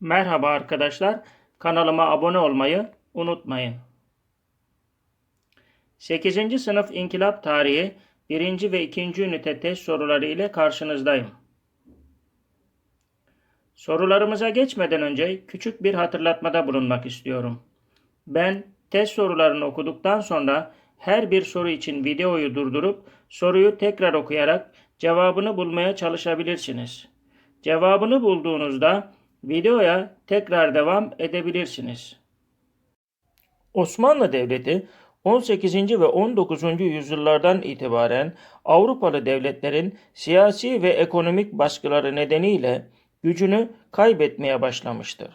Merhaba arkadaşlar. Kanalıma abone olmayı unutmayın. 8. sınıf İnkılap Tarihi 1. ve 2. ünite test soruları ile karşınızdayım. Sorularımıza geçmeden önce küçük bir hatırlatmada bulunmak istiyorum. Ben test sorularını okuduktan sonra her bir soru için videoyu durdurup soruyu tekrar okuyarak cevabını bulmaya çalışabilirsiniz. Cevabını bulduğunuzda videoya tekrar devam edebilirsiniz. Osmanlı Devleti 18. ve 19. yüzyıllardan itibaren Avrupalı devletlerin siyasi ve ekonomik baskıları nedeniyle gücünü kaybetmeye başlamıştır.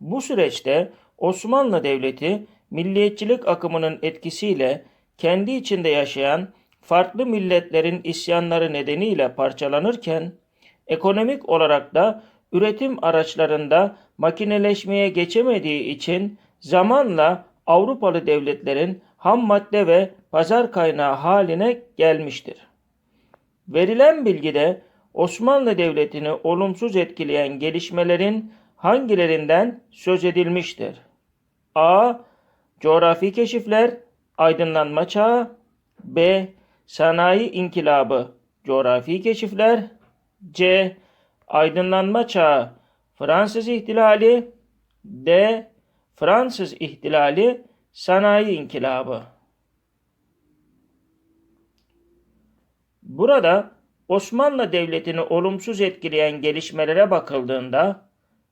Bu süreçte Osmanlı Devleti milliyetçilik akımının etkisiyle kendi içinde yaşayan farklı milletlerin isyanları nedeniyle parçalanırken ekonomik olarak da üretim araçlarında makineleşmeye geçemediği için zamanla Avrupalı devletlerin ham madde ve pazar kaynağı haline gelmiştir. Verilen bilgide Osmanlı Devleti'ni olumsuz etkileyen gelişmelerin hangilerinden söz edilmiştir? A. Coğrafi keşifler, aydınlanma çağı. B. Sanayi inkılabı, coğrafi keşifler. C. Aydınlanma çağı, Fransız ihtilali. D. Fransız ihtilali, sanayi inkılabı. Burada Osmanlı Devleti'ni olumsuz etkileyen gelişmelere bakıldığında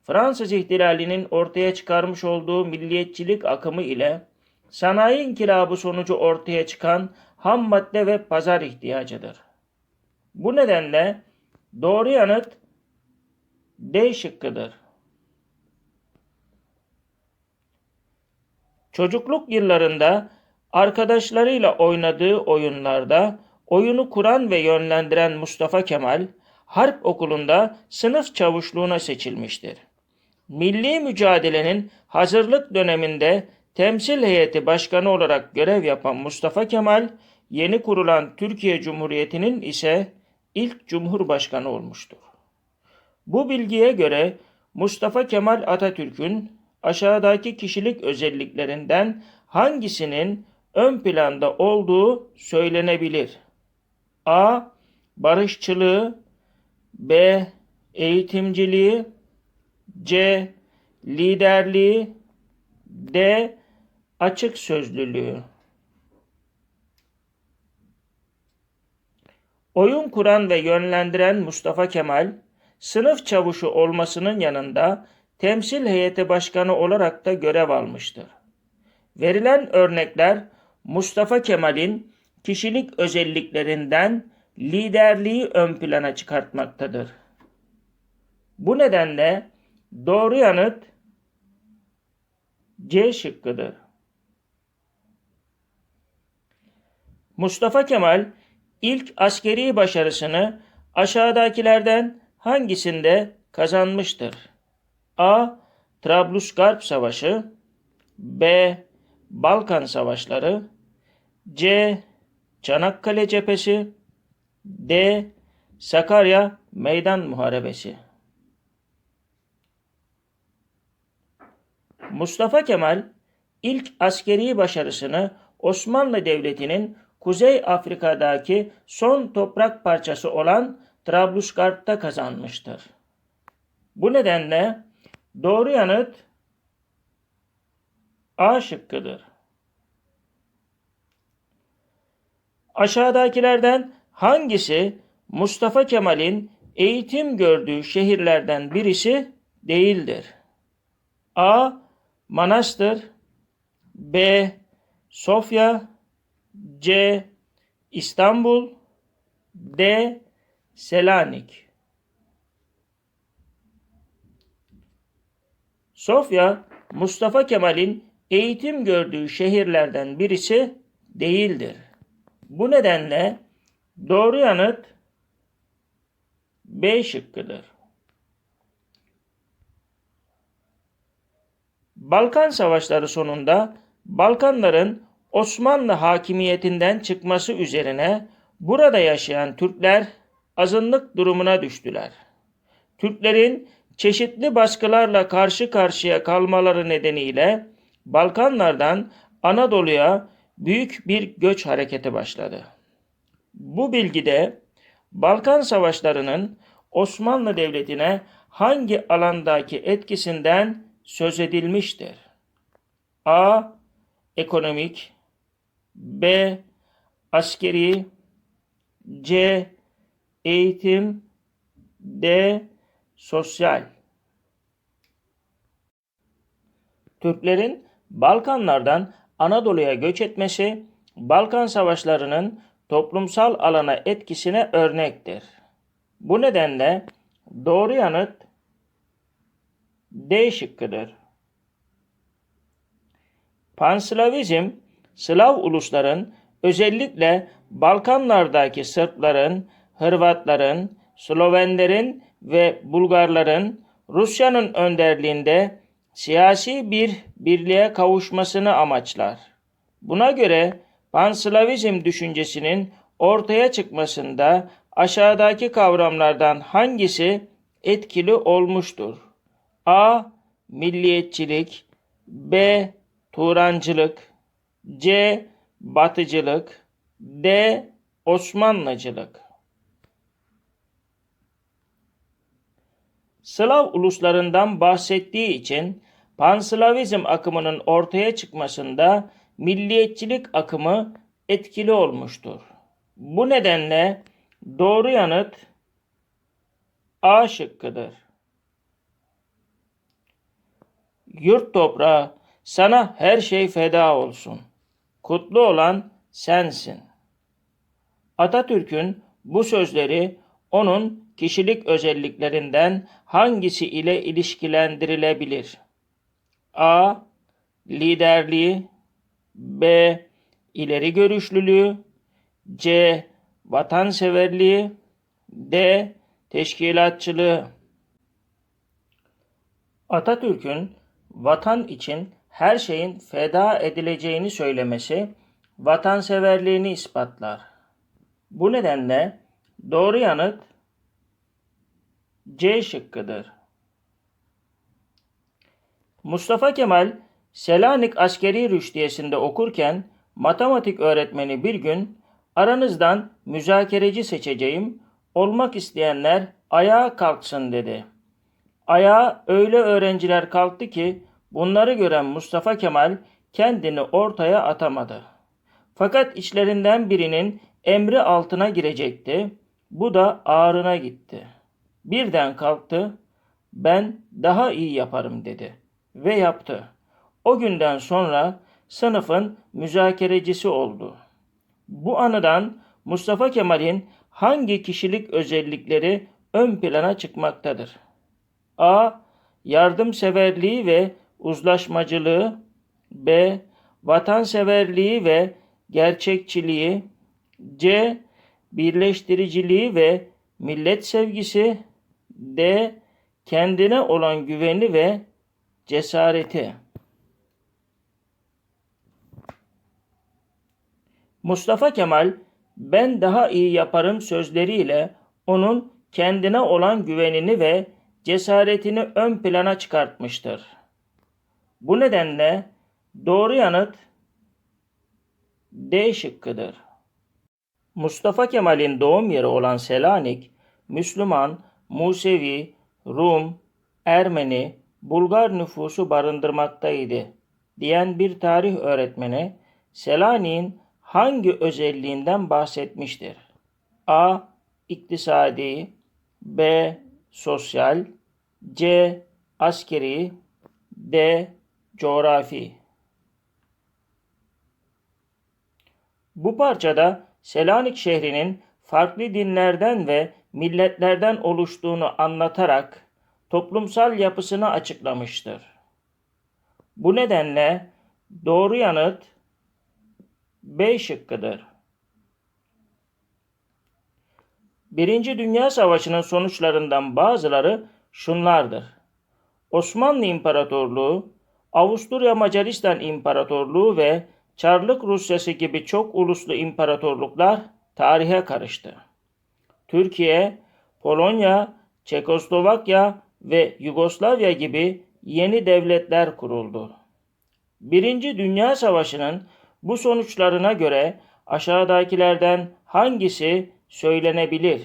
Fransız ihtilalinin ortaya çıkarmış olduğu milliyetçilik akımı ile sanayi inkılabı sonucu ortaya çıkan ham madde ve pazar ihtiyacıdır. Bu nedenle doğru yanıt D şıkkıdır. Çocukluk yıllarında arkadaşlarıyla oynadığı oyunlarda oyunu kuran ve yönlendiren Mustafa Kemal, Harp Okulu'nda sınıf çavuşluğuna seçilmiştir. Milli mücadelenin hazırlık döneminde temsil heyeti başkanı olarak görev yapan Mustafa Kemal, yeni kurulan Türkiye Cumhuriyeti'nin ise ilk cumhurbaşkanı olmuştur. Bu bilgiye göre Mustafa Kemal Atatürk'ün aşağıdaki kişilik özelliklerinden hangisinin ön planda olduğu söylenebilir? A. Barışçılığı B. Eğitimciliği C. Liderliği D. Açık sözlülüğü Oyun kuran ve yönlendiren Mustafa Kemal, sınıf çavuşu olmasının yanında temsil heyeti başkanı olarak da görev almıştır. Verilen örnekler Mustafa Kemal'in kişilik özelliklerinden liderliği ön plana çıkartmaktadır. Bu nedenle doğru yanıt C şıkkıdır. Mustafa Kemal ilk askeri başarısını aşağıdakilerden hangisinde kazanmıştır? A. Trablusgarp Savaşı B. Balkan Savaşları C. Çanakkale Cephesi D. Sakarya Meydan Muharebesi Mustafa Kemal ilk askeri başarısını Osmanlı Devleti'nin Kuzey Afrika'daki son toprak parçası olan Trablusgarp'ta kazanmıştır. Bu nedenle doğru yanıt A şıkkıdır. Aşağıdakilerden hangisi Mustafa Kemal'in eğitim gördüğü şehirlerden birisi değildir? A. Manastır B. Sofya C. İstanbul D. Selanik Sofya, Mustafa Kemal'in eğitim gördüğü şehirlerden birisi değildir. Bu nedenle doğru yanıt B şıkkıdır. Balkan Savaşları sonunda Balkanların Osmanlı hakimiyetinden çıkması üzerine burada yaşayan Türkler azınlık durumuna düştüler. Türklerin çeşitli baskılarla karşı karşıya kalmaları nedeniyle Balkanlardan Anadolu'ya büyük bir göç hareketi başladı. Bu bilgide Balkan Savaşları'nın Osmanlı Devleti'ne hangi alandaki etkisinden söz edilmiştir? A. Ekonomik B. Askeri C. Eğitim D. Sosyal Türklerin Balkanlardan Anadolu'ya göç etmesi Balkan Savaşları'nın toplumsal alana etkisine örnektir. Bu nedenle doğru yanıt D şıkkıdır. Panslavizm, Slav ulusların özellikle Balkanlardaki Sırpların, Hırvatların, Slovenlerin ve Bulgarların Rusya'nın önderliğinde siyasi bir birliğe kavuşmasını amaçlar. Buna göre Panslavizm düşüncesinin ortaya çıkmasında aşağıdaki kavramlardan hangisi etkili olmuştur? A. Milliyetçilik B. Turancılık C. Batıcılık D. Osmanlıcılık Slav uluslarından bahsettiği için Panslavizm akımının ortaya çıkmasında milliyetçilik akımı etkili olmuştur. Bu nedenle doğru yanıt A şıkkıdır. Yurt toprağı sana her şey feda olsun. Kutlu olan sensin. Atatürk'ün bu sözleri onun kişilik özelliklerinden hangisi ile ilişkilendirilebilir? A. Liderliği B. ileri görüşlülüğü C. Vatanseverliği D. Teşkilatçılığı Atatürk'ün vatan için her şeyin feda edileceğini söylemesi vatanseverliğini ispatlar. Bu nedenle doğru yanıt C şıkkıdır. Mustafa Kemal Selanik Askeri Rüştiyesi'nde okurken matematik öğretmeni bir gün aranızdan müzakereci seçeceğim, olmak isteyenler ayağa kalksın dedi. Ayağa öyle öğrenciler kalktı ki bunları gören Mustafa Kemal kendini ortaya atamadı. Fakat içlerinden birinin emri altına girecekti. Bu da ağrına gitti. Birden kalktı. Ben daha iyi yaparım dedi ve yaptı. O günden sonra sınıfın müzakerecisi oldu. Bu anıdan Mustafa Kemal'in hangi kişilik özellikleri ön plana çıkmaktadır? A. Yardımseverliği ve uzlaşmacılığı B. Vatanseverliği ve gerçekçiliği C. Birleştiriciliği ve millet sevgisi D. Kendine olan güveni ve cesareti. Mustafa Kemal ben daha iyi yaparım sözleriyle onun kendine olan güvenini ve cesaretini ön plana çıkartmıştır. Bu nedenle doğru yanıt D şıkkıdır. Mustafa Kemal'in doğum yeri olan Selanik, Müslüman, Musevi, Rum, Ermeni, Bulgar nüfusu barındırmaktaydı diyen bir tarih öğretmeni Selanik'in hangi özelliğinden bahsetmiştir? A. İktisadi B. Sosyal C. Askeri D. Coğrafi Bu parçada Selanik şehrinin farklı dinlerden ve milletlerden oluştuğunu anlatarak toplumsal yapısını açıklamıştır. Bu nedenle doğru yanıt B şıkkıdır. Birinci Dünya Savaşı'nın sonuçlarından bazıları şunlardır. Osmanlı İmparatorluğu, Avusturya Macaristan İmparatorluğu ve Çarlık Rusyası gibi çok uluslu imparatorluklar tarihe karıştı. Türkiye, Polonya, Çekoslovakya ve Yugoslavya gibi yeni devletler kuruldu. Birinci Dünya Savaşı'nın bu sonuçlarına göre aşağıdakilerden hangisi söylenebilir?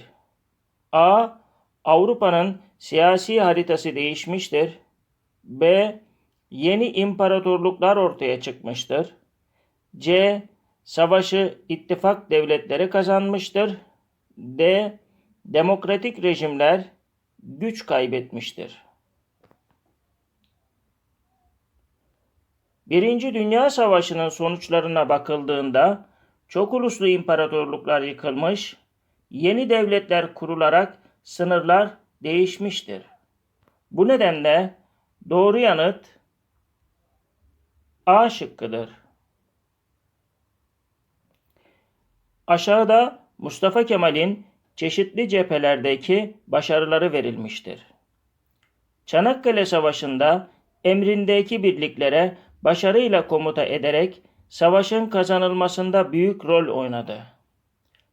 A. Avrupa'nın siyasi haritası değişmiştir. B. Yeni imparatorluklar ortaya çıkmıştır. C. Savaşı ittifak devletleri kazanmıştır. D. Demokratik rejimler güç kaybetmiştir. Birinci Dünya Savaşı'nın sonuçlarına bakıldığında çok uluslu imparatorluklar yıkılmış, yeni devletler kurularak sınırlar değişmiştir. Bu nedenle doğru yanıt A şıkkıdır. Aşağıda Mustafa Kemal'in çeşitli cephelerdeki başarıları verilmiştir. Çanakkale Savaşı'nda emrindeki birliklere başarıyla komuta ederek savaşın kazanılmasında büyük rol oynadı.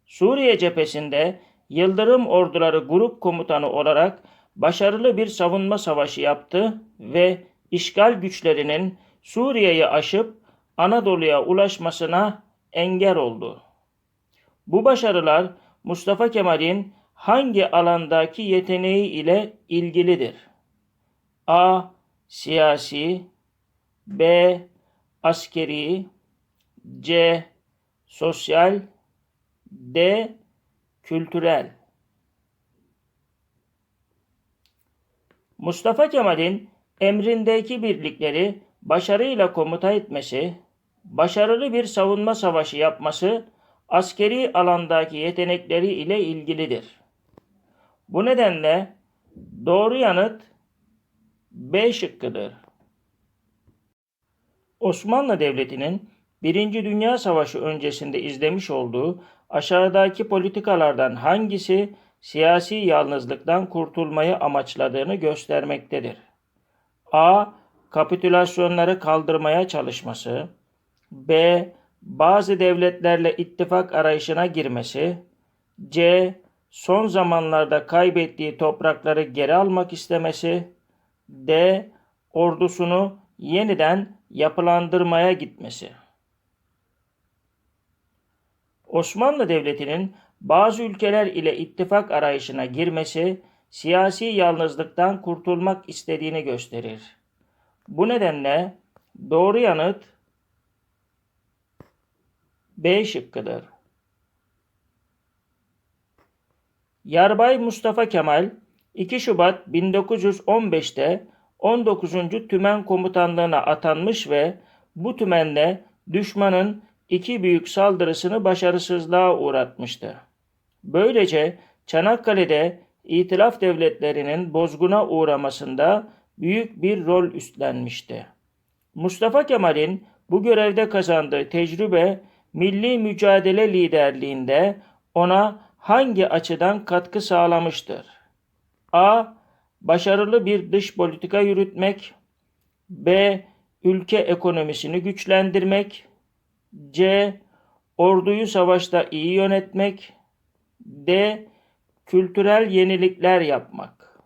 Suriye cephesinde Yıldırım Orduları Grup Komutanı olarak başarılı bir savunma savaşı yaptı ve işgal güçlerinin Suriye'yi aşıp Anadolu'ya ulaşmasına engel oldu. Bu başarılar Mustafa Kemal'in hangi alandaki yeteneği ile ilgilidir? A. Siyasi B. Askeri C. Sosyal D. Kültürel Mustafa Kemal'in emrindeki birlikleri başarıyla komuta etmesi, başarılı bir savunma savaşı yapması askeri alandaki yetenekleri ile ilgilidir. Bu nedenle doğru yanıt B şıkkıdır. Osmanlı Devleti'nin Birinci Dünya Savaşı öncesinde izlemiş olduğu aşağıdaki politikalardan hangisi siyasi yalnızlıktan kurtulmayı amaçladığını göstermektedir. A. Kapitülasyonları kaldırmaya çalışması. B. Bazı devletlerle ittifak arayışına girmesi. C. Son zamanlarda kaybettiği toprakları geri almak istemesi. D. Ordusunu yeniden yapılandırmaya gitmesi. Osmanlı Devleti'nin bazı ülkeler ile ittifak arayışına girmesi siyasi yalnızlıktan kurtulmak istediğini gösterir. Bu nedenle doğru yanıt B şıkkıdır. Yarbay Mustafa Kemal 2 Şubat 1915'te 19. Tümen Komutanlığına atanmış ve bu tümenle düşmanın iki büyük saldırısını başarısızlığa uğratmıştı. Böylece Çanakkale'de İtilaf devletlerinin bozguna uğramasında büyük bir rol üstlenmişti. Mustafa Kemal'in bu görevde kazandığı tecrübe milli mücadele liderliğinde ona hangi açıdan katkı sağlamıştır? A. Başarılı bir dış politika yürütmek. B. Ülke ekonomisini güçlendirmek. C. Orduyu savaşta iyi yönetmek. D. Kültürel yenilikler yapmak.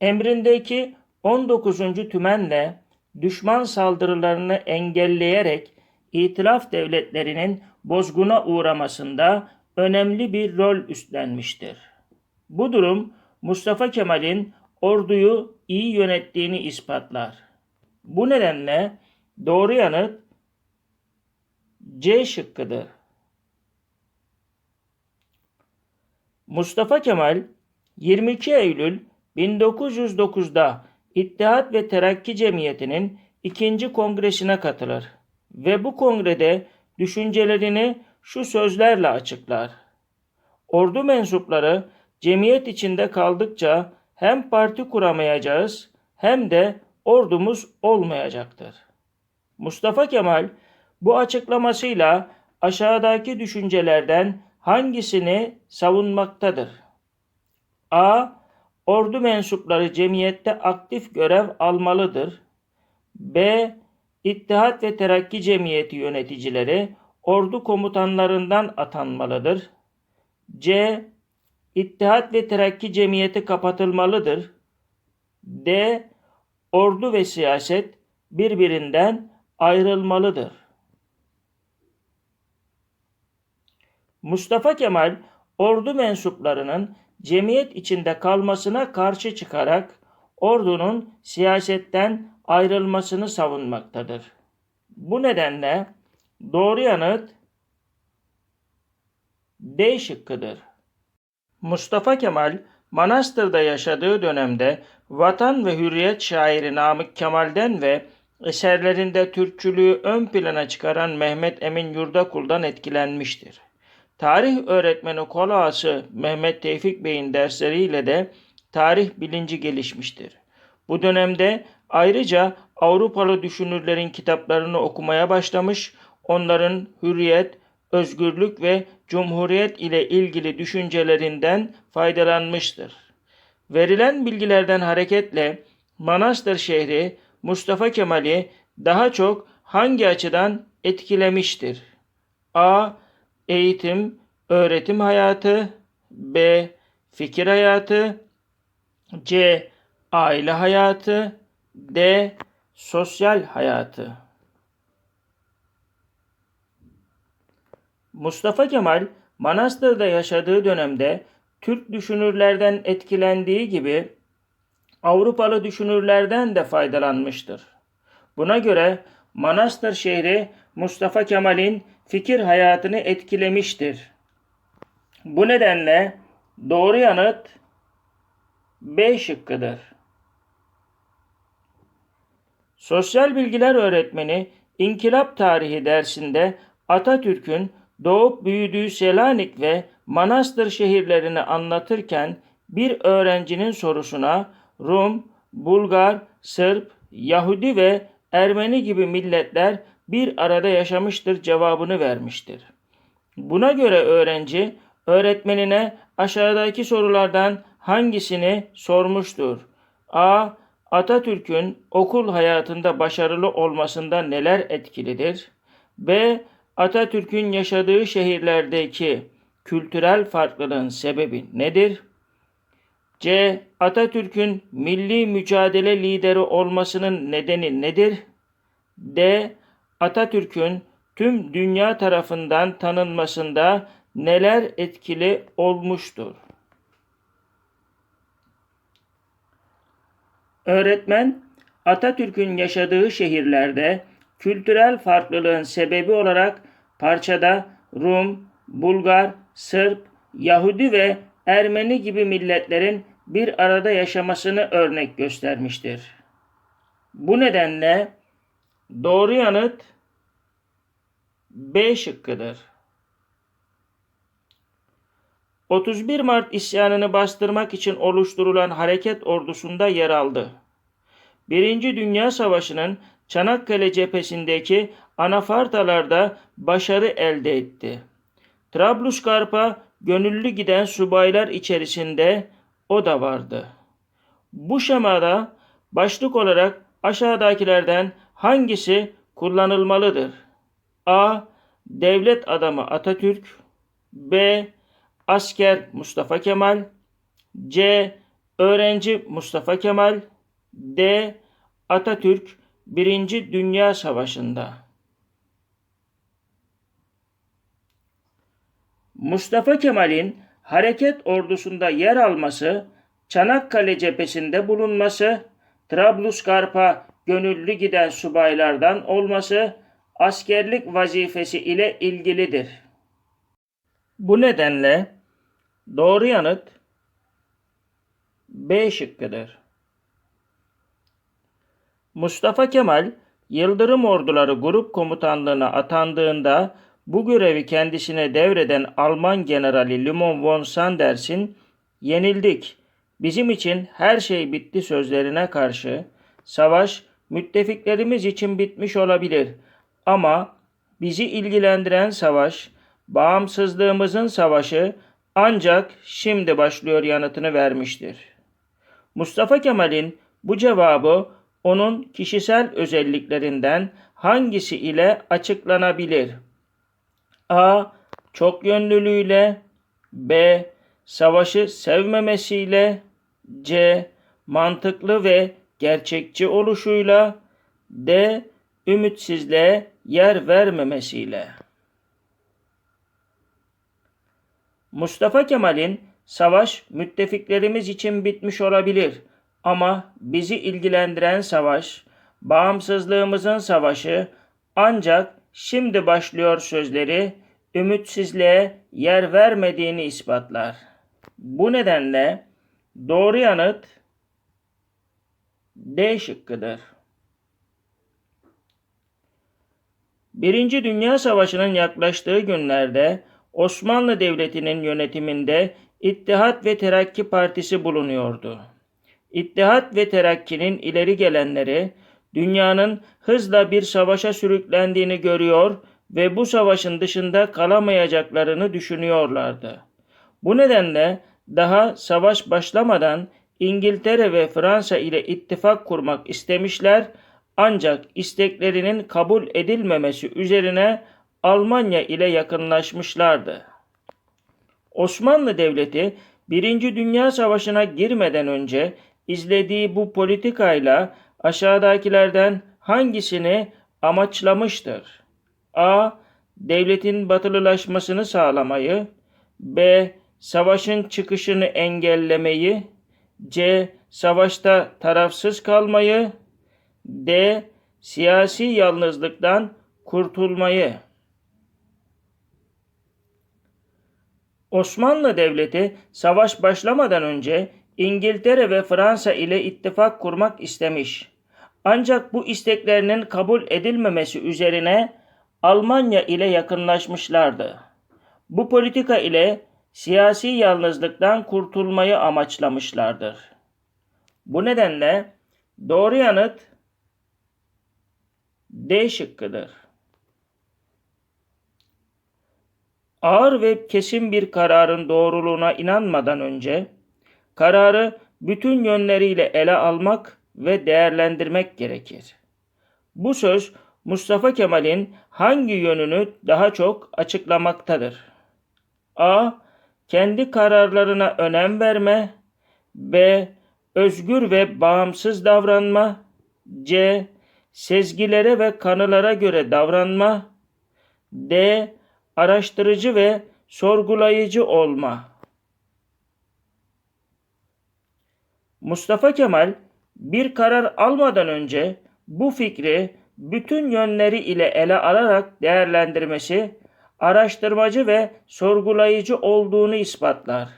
Emrindeki 19. tümenle düşman saldırılarını engelleyerek itilaf devletlerinin bozguna uğramasında önemli bir rol üstlenmiştir. Bu durum Mustafa Kemal'in orduyu iyi yönettiğini ispatlar. Bu nedenle doğru yanıt C şıkkıdır. Mustafa Kemal 22 Eylül 1909'da İttihat ve Terakki Cemiyeti'nin ikinci kongresine katılır ve bu kongrede düşüncelerini şu sözlerle açıklar. Ordu mensupları cemiyet içinde kaldıkça hem parti kuramayacağız hem de ordumuz olmayacaktır. Mustafa Kemal bu açıklamasıyla aşağıdaki düşüncelerden hangisini savunmaktadır? A. Ordu mensupları cemiyette aktif görev almalıdır. B. İttihat ve Terakki Cemiyeti yöneticileri ordu komutanlarından atanmalıdır. C. İttihat ve Terakki Cemiyeti kapatılmalıdır. D. Ordu ve siyaset birbirinden ayrılmalıdır. Mustafa Kemal ordu mensuplarının cemiyet içinde kalmasına karşı çıkarak ordunun siyasetten ayrılmasını savunmaktadır. Bu nedenle doğru yanıt D şıkkıdır. Mustafa Kemal Manastır'da yaşadığı dönemde Vatan ve Hürriyet şairi Namık Kemal'den ve eserlerinde Türkçülüğü ön plana çıkaran Mehmet Emin Yurdakul'dan etkilenmiştir. Tarih öğretmeni kolağası Mehmet Tevfik Bey'in dersleriyle de tarih bilinci gelişmiştir. Bu dönemde ayrıca Avrupalı düşünürlerin kitaplarını okumaya başlamış, onların hürriyet, özgürlük ve cumhuriyet ile ilgili düşüncelerinden faydalanmıştır. Verilen bilgilerden hareketle Manastır şehri Mustafa Kemal'i daha çok hangi açıdan etkilemiştir? A. Eğitim, öğretim hayatı B. Fikir hayatı C. Aile hayatı D. Sosyal hayatı Mustafa Kemal Manastır'da yaşadığı dönemde Türk düşünürlerden etkilendiği gibi Avrupalı düşünürlerden de faydalanmıştır. Buna göre Manastır şehri Mustafa Kemal'in fikir hayatını etkilemiştir. Bu nedenle doğru yanıt B şıkkıdır. Sosyal bilgiler öğretmeni İnkılap Tarihi dersinde Atatürk'ün doğup büyüdüğü Selanik ve Manastır şehirlerini anlatırken bir öğrencinin sorusuna Rum, Bulgar, Sırp, Yahudi ve Ermeni gibi milletler bir arada yaşamıştır cevabını vermiştir. Buna göre öğrenci öğretmenine aşağıdaki sorulardan hangisini sormuştur? A. Atatürk'ün okul hayatında başarılı olmasında neler etkilidir? B. Atatürk'ün yaşadığı şehirlerdeki kültürel farklılığın sebebi nedir? C. Atatürk'ün milli mücadele lideri olmasının nedeni nedir? D. Atatürk'ün tüm dünya tarafından tanınmasında neler etkili olmuştur? Öğretmen Atatürk'ün yaşadığı şehirlerde kültürel farklılığın sebebi olarak parçada Rum, Bulgar, Sırp, Yahudi ve Ermeni gibi milletlerin bir arada yaşamasını örnek göstermiştir. Bu nedenle doğru yanıt B şıkkıdır. 31 Mart isyanını bastırmak için oluşturulan hareket ordusunda yer aldı. Birinci Dünya Savaşı'nın Çanakkale cephesindeki anafartalarda başarı elde etti. Trablusgarp'a gönüllü giden subaylar içerisinde o da vardı. Bu şemada başlık olarak aşağıdakilerden hangisi kullanılmalıdır? A. Devlet adamı Atatürk B. Asker Mustafa Kemal C. Öğrenci Mustafa Kemal D. Atatürk Birinci Dünya Savaşı'nda Mustafa Kemal'in hareket ordusunda yer alması, Çanakkale cephesinde bulunması, Trablusgarp'a gönüllü giden subaylardan olması askerlik vazifesi ile ilgilidir. Bu nedenle doğru yanıt B şıkkıdır. Mustafa Kemal Yıldırım Orduları Grup Komutanlığına atandığında bu görevi kendisine devreden Alman Generali Limon von Sanders'in yenildik, bizim için her şey bitti sözlerine karşı savaş müttefiklerimiz için bitmiş olabilir ama bizi ilgilendiren savaş, bağımsızlığımızın savaşı ancak şimdi başlıyor yanıtını vermiştir. Mustafa Kemal'in bu cevabı onun kişisel özelliklerinden hangisi ile açıklanabilir? A. Çok yönlülüğüyle B. savaşı sevmemesiyle, C. mantıklı ve gerçekçi oluşuyla, D. ümitsizliğe yer vermemesiyle. Mustafa Kemal'in savaş müttefiklerimiz için bitmiş olabilir ama bizi ilgilendiren savaş, bağımsızlığımızın savaşı ancak şimdi başlıyor sözleri ümitsizliğe yer vermediğini ispatlar. Bu nedenle doğru yanıt D şıkkıdır. Birinci Dünya Savaşı'nın yaklaştığı günlerde Osmanlı Devleti'nin yönetiminde İttihat ve Terakki Partisi bulunuyordu. İttihat ve Terakki'nin ileri gelenleri dünyanın hızla bir savaşa sürüklendiğini görüyor ve bu savaşın dışında kalamayacaklarını düşünüyorlardı. Bu nedenle daha savaş başlamadan İngiltere ve Fransa ile ittifak kurmak istemişler ancak isteklerinin kabul edilmemesi üzerine Almanya ile yakınlaşmışlardı. Osmanlı Devleti Birinci Dünya Savaşı'na girmeden önce izlediği bu politikayla aşağıdakilerden hangisini amaçlamıştır? A. Devletin batılılaşmasını sağlamayı B. Savaşın çıkışını engellemeyi C. Savaşta tarafsız kalmayı D. Siyasi yalnızlıktan kurtulmayı Osmanlı Devleti savaş başlamadan önce İngiltere ve Fransa ile ittifak kurmak istemiş. Ancak bu isteklerinin kabul edilmemesi üzerine Almanya ile yakınlaşmışlardı. Bu politika ile siyasi yalnızlıktan kurtulmayı amaçlamışlardır. Bu nedenle doğru yanıt D şıkkıdır. Ağır ve kesin bir kararın doğruluğuna inanmadan önce kararı bütün yönleriyle ele almak ve değerlendirmek gerekir. Bu söz Mustafa Kemal'in hangi yönünü daha çok açıklamaktadır? A. Kendi kararlarına önem verme. B. Özgür ve bağımsız davranma. C. Sezgilere ve kanılara göre davranma. D. Araştırıcı ve sorgulayıcı olma. Mustafa Kemal bir karar almadan önce bu fikri bütün yönleri ile ele alarak değerlendirmesi, araştırmacı ve sorgulayıcı olduğunu ispatlar.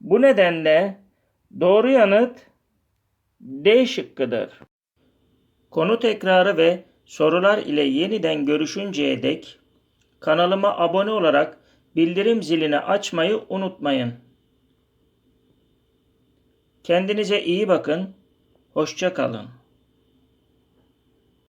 Bu nedenle doğru yanıt D şıkkıdır. Konu tekrarı ve sorular ile yeniden görüşünceye dek kanalıma abone olarak bildirim zilini açmayı unutmayın. Kendinize iyi bakın. Hoşça kalın.